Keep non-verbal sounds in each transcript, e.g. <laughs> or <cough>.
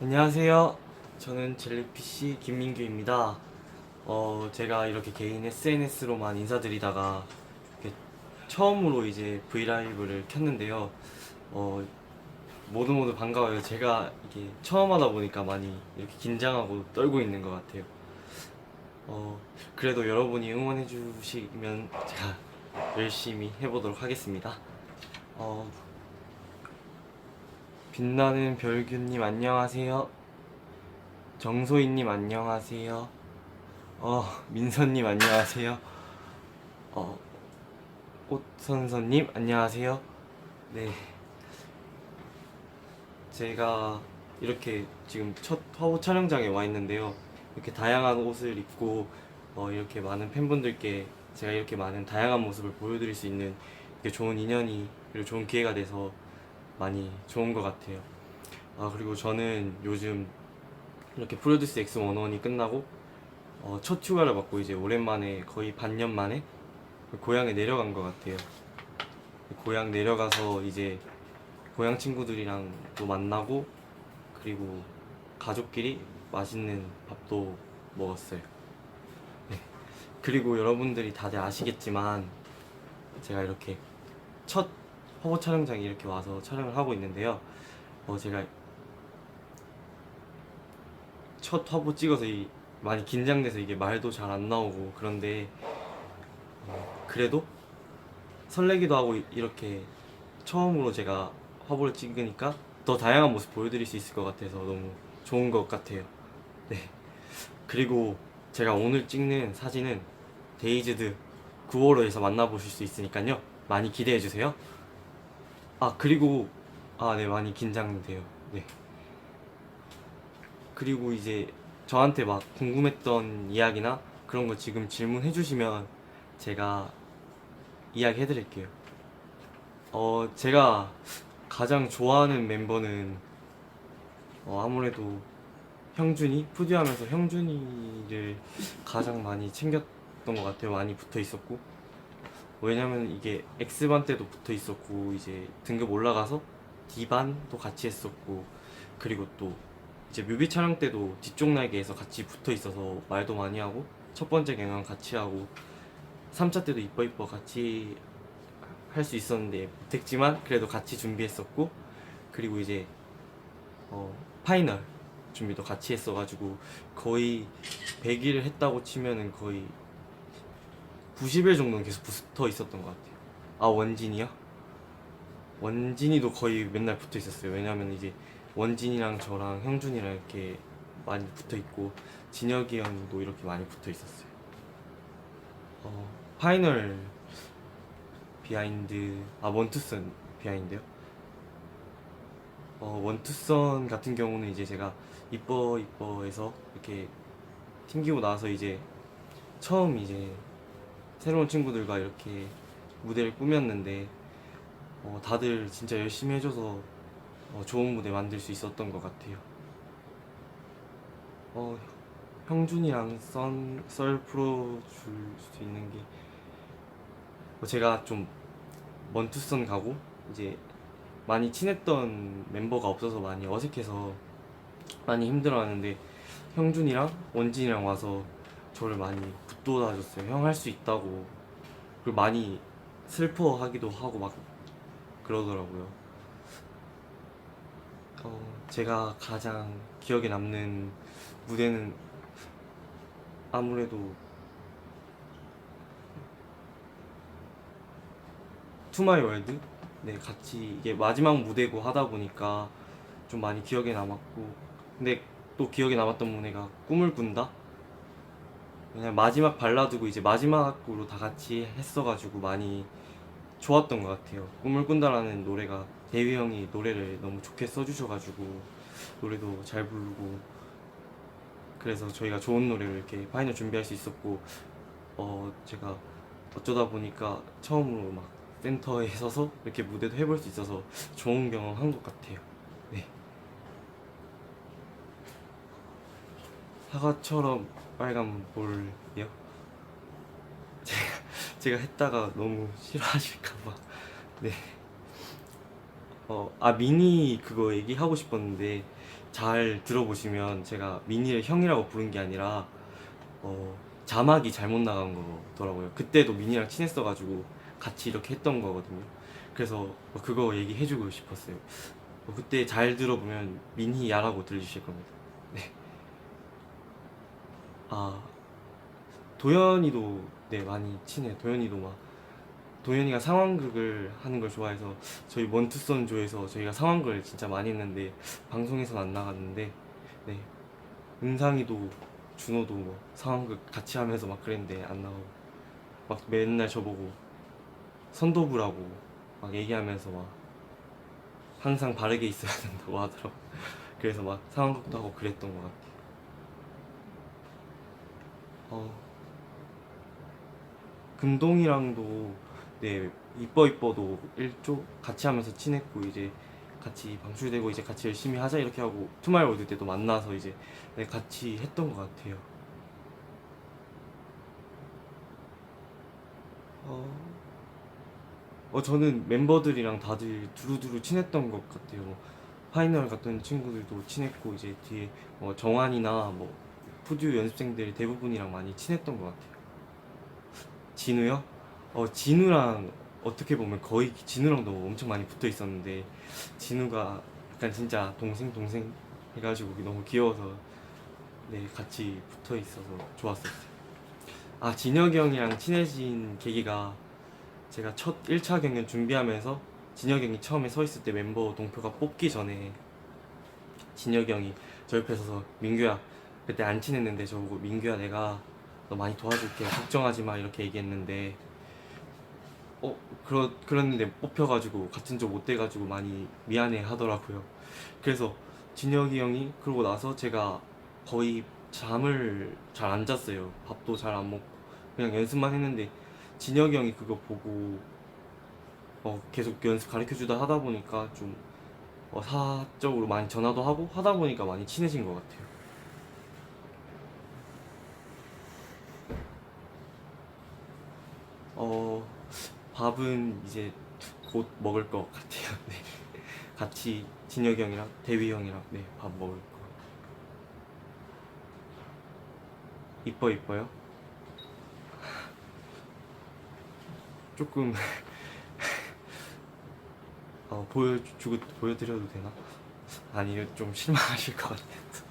안녕하세요. 저는 젤리피쉬 김민규입니다. 어, 제가 이렇게 개인 SNS로만 인사드리다가 처음으로 이제 브이라이브를 켰는데요. 어, 모두 모두 반가워요. 제가 이게 처음 하다 보니까 많이 이렇게 긴장하고 떨고 있는 것 같아요. 어, 그래도 여러분이 응원해 주시면 제가 열심히 해보도록 하겠습니다. 어, 빛나는 별규님 안녕하세요. 정소희님 안녕하세요. 어 민선님 안녕하세요. 어 꽃선선님 안녕하세요. 네. 제가 이렇게 지금 첫 화보 촬영장에 와 있는데요. 이렇게 다양한 옷을 입고 어, 이렇게 많은 팬분들께 제가 이렇게 많은 다양한 모습을 보여드릴 수 있는 좋은 인연이 그리고 좋은 기회가 돼서 많이 좋은 것 같아요. 아 그리고 저는 요즘 이렇게 프로듀스 X101이 끝나고 어, 첫 휴가를 받고 이제 오랜만에 거의 반년 만에 고향에 내려간 것 같아요. 고향 내려가서 이제 고향 친구들이랑 또 만나고 그리고 가족끼리 맛있는 밥도 먹었어요. 네. 그리고 여러분들이 다들 아시겠지만 제가 이렇게 첫 화보 촬영장에 이렇게 와서 촬영을 하고 있는데요. 어, 제가 첫 화보 찍어서 이, 많이 긴장돼서 이게 말도 잘 안 나오고 그런데 어, 그래도 설레기도 하고 이- 이렇게 처음으로 제가 화보를 찍으니까 더 다양한 모습 보여드릴 수 있을 것 같아서 너무 좋은 것 같아요. 네. 그리고 제가 오늘 찍는 사진은 데이즈드 9월호에서 만나보실 수 있으니까요. 많이 기대해 주세요. 아 그리고 아 네 많이 긴장돼요. 네. 그리고 이제 저한테 막 궁금했던 이야기나 그런 거 지금 질문해 주시면 제가 이야기 해 드릴게요. 어 제가 가장 좋아하는 멤버는 어, 아무래도 형준이 푸디하면서 형준이를 가장 많이 챙겼던 것 같아요. 많이 붙어 있었고 왜냐면 이게 X반 때도 붙어 있었고 이제 등급 올라가서 D반도 같이 했었고 그리고 또 이제 뮤비 촬영 때도 뒤쪽 날개에서 같이 붙어 있어서 말도 많이 하고 첫 번째 경영 같이 하고 3차 때도 이뻐 이뻐 같이 할 수 있었는데 못했지만 그래도 같이 준비했었고 그리고 이제 어, 파이널 준비도 같이 했어가지고 거의 100일 했다고 치면은 거의 90일 정도는 계속 붙어 있었던 것 같아요. 아 원진이요? 원진이도 거의 맨날 붙어 있었어요. 왜냐면 이제 원진이랑 저랑 형준이랑 이렇게 많이 붙어 있고 진혁이 형도 이렇게 많이 붙어 있었어요. 어, 파이널 비하인드 아 원투선 비하인드요? 어 원투선 같은 경우는 이제 제가 이뻐 이뻐에서 이렇게 튕기고 나서 이제 처음 이제 새로운 친구들과 이렇게 무대를 꾸몄는데 어, 다들 진짜 열심히 해줘서 어, 좋은 무대 만들 수 있었던 것 같아요. 어, 형준이랑 썬, 썰 풀어줄 수 있는 게 어, 제가 좀 먼투선 가고 이제 많이 친했던 멤버가 없어서 많이 어색해서 많이 힘들어하는데 형준이랑 원진이랑 와서 저를 많이 붙돋아 줬어요. 형 할 수 있다고 그리고 많이 슬퍼하기도 하고 막 그러더라고요. 어, 제가 가장 기억에 남는 무대는 아무래도 투마이 월드 네 같이 이게 마지막 무대고 하다 보니까 좀 많이 기억에 남았고 근데 또 기억에 남았던 무대가 꿈을 꾼다 왜냐면 마지막 발라드고 이제 마지막으로 다 같이 했어가지고 많이 좋았던 것 같아요 꿈을 꾼다라는 노래가 대휘 형이 노래를 너무 좋게 써주셔가지고 노래도 잘 부르고 그래서 저희가 좋은 노래를 이렇게 파이널 준비할 수 있었고 어 제가 어쩌다 보니까 처음으로 막 센터에 <laughs> 서서 이렇게 무대도 해볼 수 있어서 좋은 경험 한 것 같아요. 네. 사과처럼 빨간 볼이요? 제가 제가 했다가 너무 싫어하실까봐. 네. 어, 아 미니 그거 얘기하고 싶었는데 잘 들어보시면 제가 민희를 형이라고 부른 게 아니라 어, 자막이 잘못 나간 거더라고요. 그때도 민희랑 친했어가지고 같이 이렇게 했던 거거든요. 그래서 뭐 그거 얘기해주고 싶었어요. 뭐 그때 잘 들어보면 민희 야라고 들리실 겁니다. 네. 아 도현이도 네 많이 친해요. 도현이도 막 도현이가 상황극을 하는 걸 좋아해서 저희 원투선조에서 저희가 상황극을 진짜 많이 했는데 방송에서는 안 나갔는데 네 은상이도 준호도 뭐 상황극 같이 하면서 막 그랬는데 안 나오고 막 맨날 저보고 선도부라고 막 얘기하면서 막 항상 바르게 있어야 <laughs> 된다고 하더라고 그래서 막 상황극도 하고 그랬던 것 같아요 어 금동이랑도 네 이뻐 이뻐도 일조 같이 하면서 친했고 이제 같이 방출되고 이제 같이 열심히 하자 이렇게 하고 투마일월드 때도 만나서 이제 네, 같이 했던 것 같아요. 어, 어 저는 멤버들이랑 다들 두루두루 친했던 것 같아요. 뭐, 파이널 갔던 친구들도 친했고 이제 뒤에 뭐 정환이나 뭐 푸듀 연습생들 대부분이랑 많이 친했던 것 같아요. 진우요? 어 진우랑 어떻게 보면 거의 진우랑도 엄청 많이 붙어 있었는데 진우가 약간 진짜 동생 동생 해가지고 너무 귀여워서 네 같이 붙어 있어서 좋았었어요. 아 진혁이 형이랑 친해진 계기가 제가 첫 1차 경연 준비하면서 진혁이 형이 처음에 서 있을 때 멤버 동표가 뽑기 전에 진혁이 형이 저 옆에 서서 민규야 그때 안 친했는데 저보고 민규야 내가 너 많이 도와줄게 걱정하지 마 이렇게 얘기했는데 어 그러 그랬는데 뽑혀가지고 같은 조 못 돼가지고 많이 미안해 하더라고요. 그래서 진혁이 형이 그러고 나서 제가 거의 잠을 잘 안 잤어요. 밥도 잘 안 먹고 그냥 연습만 했는데 진혁이 형이 그거 보고 어 계속 연습 가르쳐 주다 하다 보니까 좀 어, 사적으로 많이 전화도 하고 하다 보니까 많이 친해진 것 같아요. 어 밥은 이제 곧 먹을 것 같아요. <laughs> 네. 같이 진혁이 형이랑 대위 형이랑 네 밥 먹을 거. 이뻐 이뻐요? <laughs> 조금 <laughs> 어, 보여주고 보여드려도 되나? 아니요 좀 실망하실 것 같아서.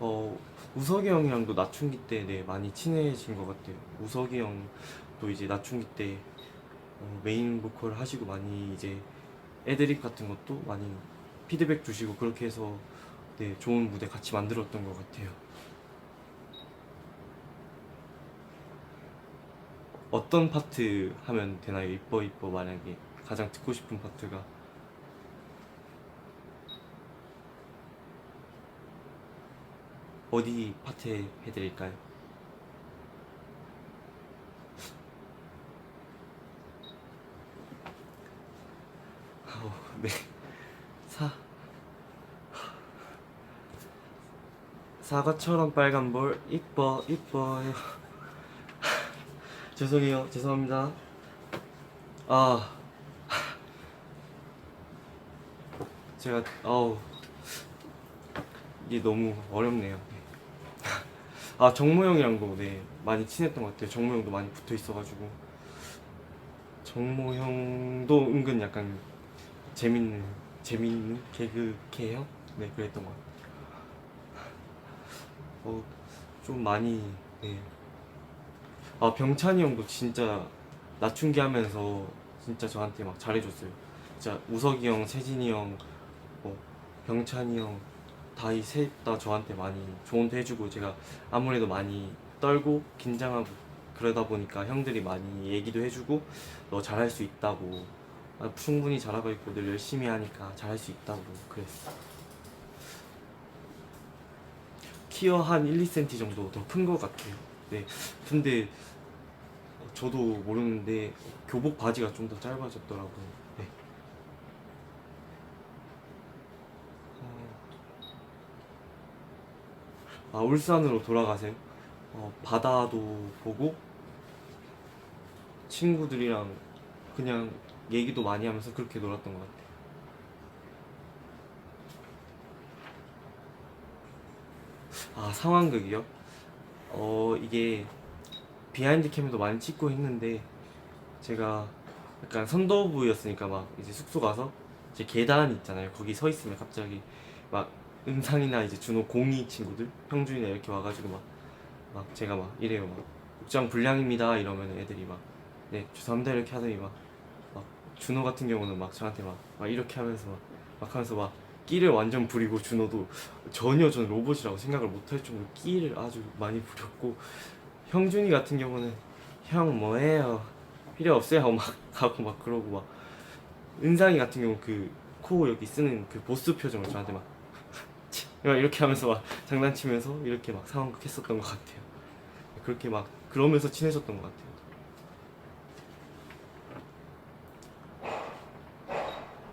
어 우석이 형이랑도 나춘기 때 네, 많이 친해진 것 같아요. 우석이 형도 이제 나춘기 때 어, 메인 보컬 하시고 많이 이제 애드립 같은 것도 많이 피드백 주시고 그렇게 해서 네, 좋은 무대 같이 만들었던 것 같아요. 어떤 파트 하면 되나요? 이뻐 이뻐 만약에 가장 듣고 싶은 파트가 어디 파트 해드릴까요? 어, 네. 사. 사과처럼 빨간 볼 이뻐 이뻐요. 죄송해요. 죄송합니다. 아. 제가 어우 이게 너무 어렵네요. 네. 아 정모 형이랑도 네 많이 친했던 것 같아요. 정모 형도 많이 붙어 있어가지고 정모 형도 은근 약간 재밌는 재밌는 개그 개형 네 그랬던 것 같아요. 어좀 많이 네. 아 병찬이 형도 진짜 낮춘기 하면서 진짜 저한테 막 잘해줬어요. 진짜 우석이 형, 세진이 형, 뭐 병찬이 형 다 이 셋 다 저한테 많이 조언도 해주고 제가 아무래도 많이 떨고 긴장하고 그러다 보니까 형들이 많이 얘기도 해주고 너 잘할 수 있다고 아, 충분히 잘하고 있고 늘 열심히 하니까 잘할 수 있다고 그랬어. 키어 한 1, 2cm 정도 더 큰 것 같아요. 네. 근데 저도 모르는데 교복 바지가 좀 더 짧아졌더라고요. 아, 울산으로 돌아가세요. 어, 바다도 보고 친구들이랑 그냥 얘기도 많이 하면서 그렇게 놀았던 것 같아요. 아, 상황극이요? 어, 이게 비하인드 캠도 많이 찍고 했는데 제가 약간 선도부였으니까 막 이제 숙소 가서 이제 계단 있잖아요. 거기 서 있으면 갑자기 막 은상이나 이제 준호 공이 친구들 형준이나 이렇게 와가지고 막 막 제가 막 이래요. 막 복장 불량입니다. 이러면 애들이 막네 죄송합니다 이렇게 하더니 막 막 준호 같은 경우는 막 저한테 막, 막 이렇게 하면서 막, 막 하면서 막 끼를 완전 부리고 준호도 전혀 전 로봇이라고 생각을 못할 정도로 끼를 아주 많이 부렸고 형준이 같은 경우는 형 뭐해요? 필요 없어요. 하고 막 가고 막 그러고 막 은상이 같은 경우 그 코 여기 쓰는 그 보스 표정을 저한테 막막 이렇게 하면서 막 장난치면서 이렇게 막 상황극 했었던 것 같아요. 그렇게 막 그러면서 친해졌던 것 같아요.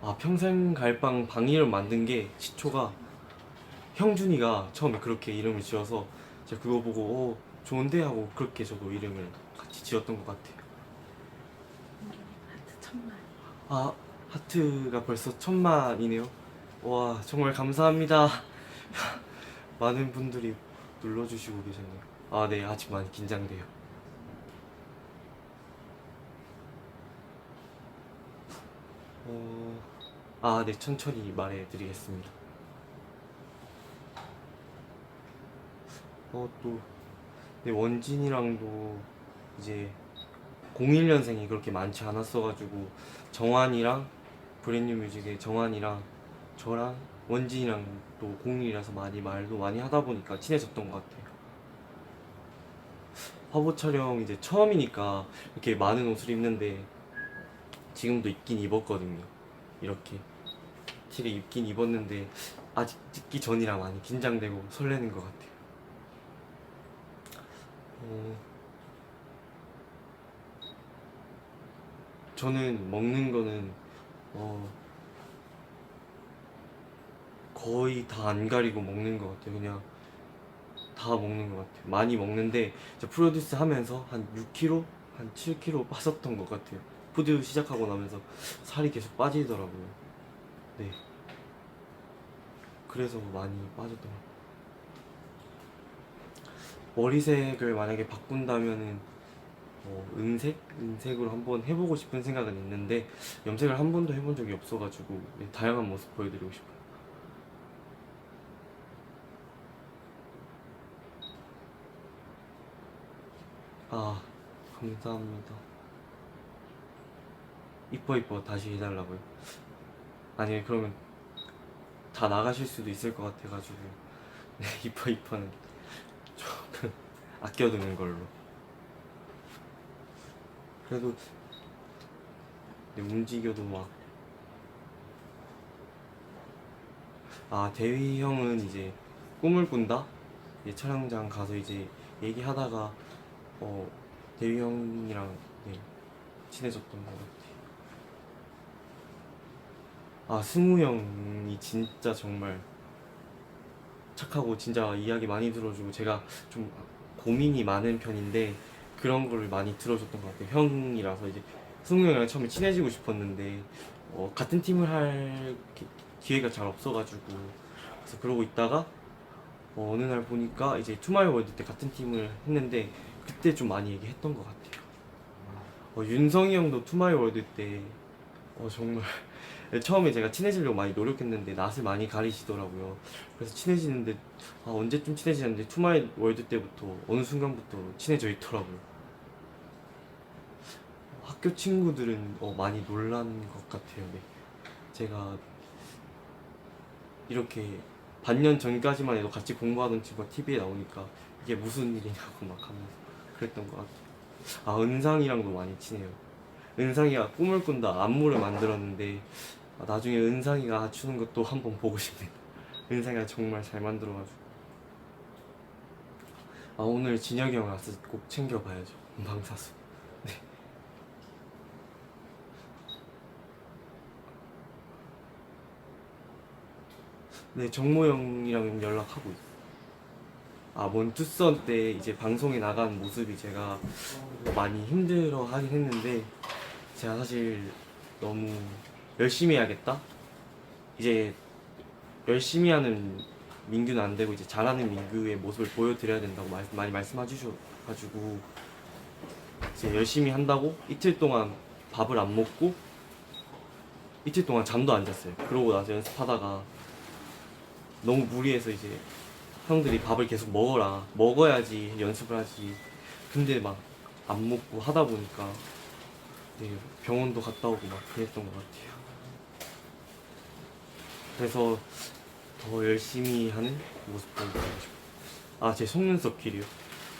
아 평생 갈빵 방 이름 만든 게 시초가 형준이가 처음에 그렇게 이름을 지어서 제가 그거 보고 어 좋은데? 하고 그렇게 저도 이름을 같이 지었던 것 같아요. 하트 천만. 아 하트가 벌써 천만이네요. 와 정말 감사합니다 <laughs> 많은 분들이 눌러주시고 계셨네요. 아 네 아직 많이 긴장돼요. 어... 아 네 천천히 말해드리겠습니다. 어 또 네, 원진이랑도 이제 01년생이 그렇게 많지 않았어가지고 정환이랑 브랜뉴 뮤직의 정환이랑 저랑 원진이랑 또 01이라서 많이 말도 많이 하다 보니까 친해졌던 것 같아요. 화보 촬영 이제 처음이니까 이렇게 많은 옷을 입는데 지금도 입긴 입었거든요. 이렇게 티를 입긴 입었는데 아직 찍기 전이라 많이 긴장되고 설레는 것 같아요. 어... 저는 먹는 거는 어 거의 다 안 가리고 먹는 것 같아요. 그냥 다 먹는 것 같아요. 많이 먹는데 저 프로듀스 하면서 한 6kg, 한 7kg 빠졌던 것 같아요. 푸드 시작하고 나면서 살이 계속 빠지더라고요. 네. 그래서 많이 같아요. 머리색을 만약에 바꾼다면은 어, 은색? 은색으로 한번 해보고 싶은 생각은 있는데 염색을 한 번도 해본 적이 없어가지고 네, 다양한 모습 보여드리고 싶어요. 아 감사합니다. 이뻐 이뻐 다시 해달라고요? 아니 그러면 다 나가실 수도 있을 것 같아가지고 <laughs> 네, 이뻐 이뻐는 조금 <laughs> 아껴두는 걸로. 그래도 네, 움직여도 막. 아, 대휘 형은 이제 꿈을 꾼다? 이제 촬영장 가서 이제 얘기하다가, 어, 대휘 형이랑 네, 친해졌던 것 같아요. 아, 승우 형이 진짜 정말 착하고 진짜 이야기 많이 들어주고 제가 좀 고민이 많은 편인데 그런 거를 많이 들어줬던 것 같아요. 형이라서 이제 승우 형이랑 처음에 친해지고 싶었는데 어, 같은 팀을 할 기- 기회가 잘 없어가지고 그래서 그러고 있다가 어, 어느 날 보니까 이제 투마이 월드 때 같은 팀을 했는데 그때 좀 많이 얘기했던 것 같아요. 어, 윤성이 형도 투마이 월드 때 어, 정말 <laughs> 처음에 제가 친해지려고 많이 노력했는데 낯을 많이 가리시더라고요. 그래서 친해지는데 아, 언제쯤 친해지는데 투마이 월드 때부터 어느 순간부터 친해져 있더라고요. 학교 친구들은 어, 많이 놀란 것 같아요. 네. 제가 이렇게 반년 전까지만 해도 같이 공부하던 친구가 TV에 나오니까 이게 무슨 일이냐고 막 하면서 그랬던 것 같아요. 아 은상이랑도 많이 친해요. 은상이가 꿈을 꾼다 안무를 만들었는데 아, 나중에 은상이가 추는 것도 한번 보고 싶네요. 은상이가 정말 잘 만들어가지고. 아 오늘 진혁이 형 와서 꼭 챙겨봐야죠. 방사수. 네. 네 정모 형이랑 연락하고 있어요. 아 몬투선 때 이제 방송에 나간 모습이 제가 많이 힘들어 하긴 했는데 제가 사실 너무 열심히 해야겠다. 이제 열심히 하는 민규는 안 되고 이제 잘하는 민규의 모습을 보여드려야 된다고 말, 많이 말씀해 주셔가지고 이제 열심히 한다고 이틀 동안 밥을 안 먹고 이틀 동안 잠도 안 잤어요. 그러고 나서 연습하다가 너무 무리해서 이제 형들이 밥을 계속 먹어라 먹어야지 연습을 하지 근데 막 안 먹고 하다 보니까 네, 병원도 갔다 오고 막 그랬던 것 같아요. 그래서 더 열심히 하는 모습 보여드리고 싶어요. 아, 제 속눈썹 길이요.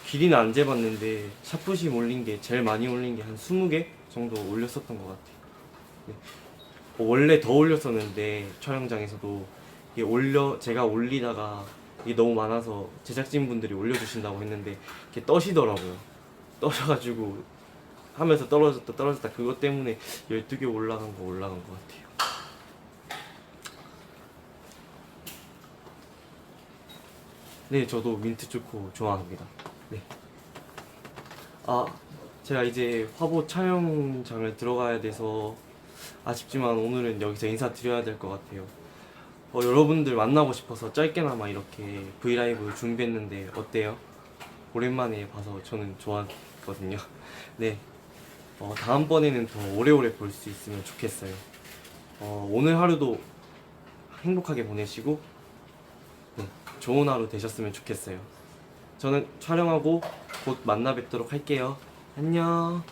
길이는 안 재봤는데 샤프심 올린 게 제일 많이 올린 게 한 20개 정도 올렸었던 것 같아요. 네. 어, 원래 더 올렸었는데 촬영장에서도 올려 제가 올리다가 이게 너무 많아서 제작진분들이 올려주신다고 했는데 이게 떠시더라고요. 떠셔가지고 하면서 떨어졌다 떨어졌다 그것 때문에 12개 올라간 거 올라간 것 같아요. 네, 저도 민트 초코 좋아합니다. 네. 아, 제가 이제 화보 촬영장을 들어가야 돼서 아쉽지만 오늘은 여기서 인사드려야 될 것 같아요. 어, 여러분들 만나고 싶어서 짧게나마 이렇게 브이라이브 준비했는데 어때요? 오랜만에 봐서 저는 좋았거든요. <laughs> 네. 어, 다음번에는 더 오래오래 볼 수 있으면 좋겠어요. 어, 오늘 하루도 행복하게 보내시고 네, 좋은 하루 되셨으면 좋겠어요. 저는 촬영하고 곧 만나 뵙도록 할게요. 안녕.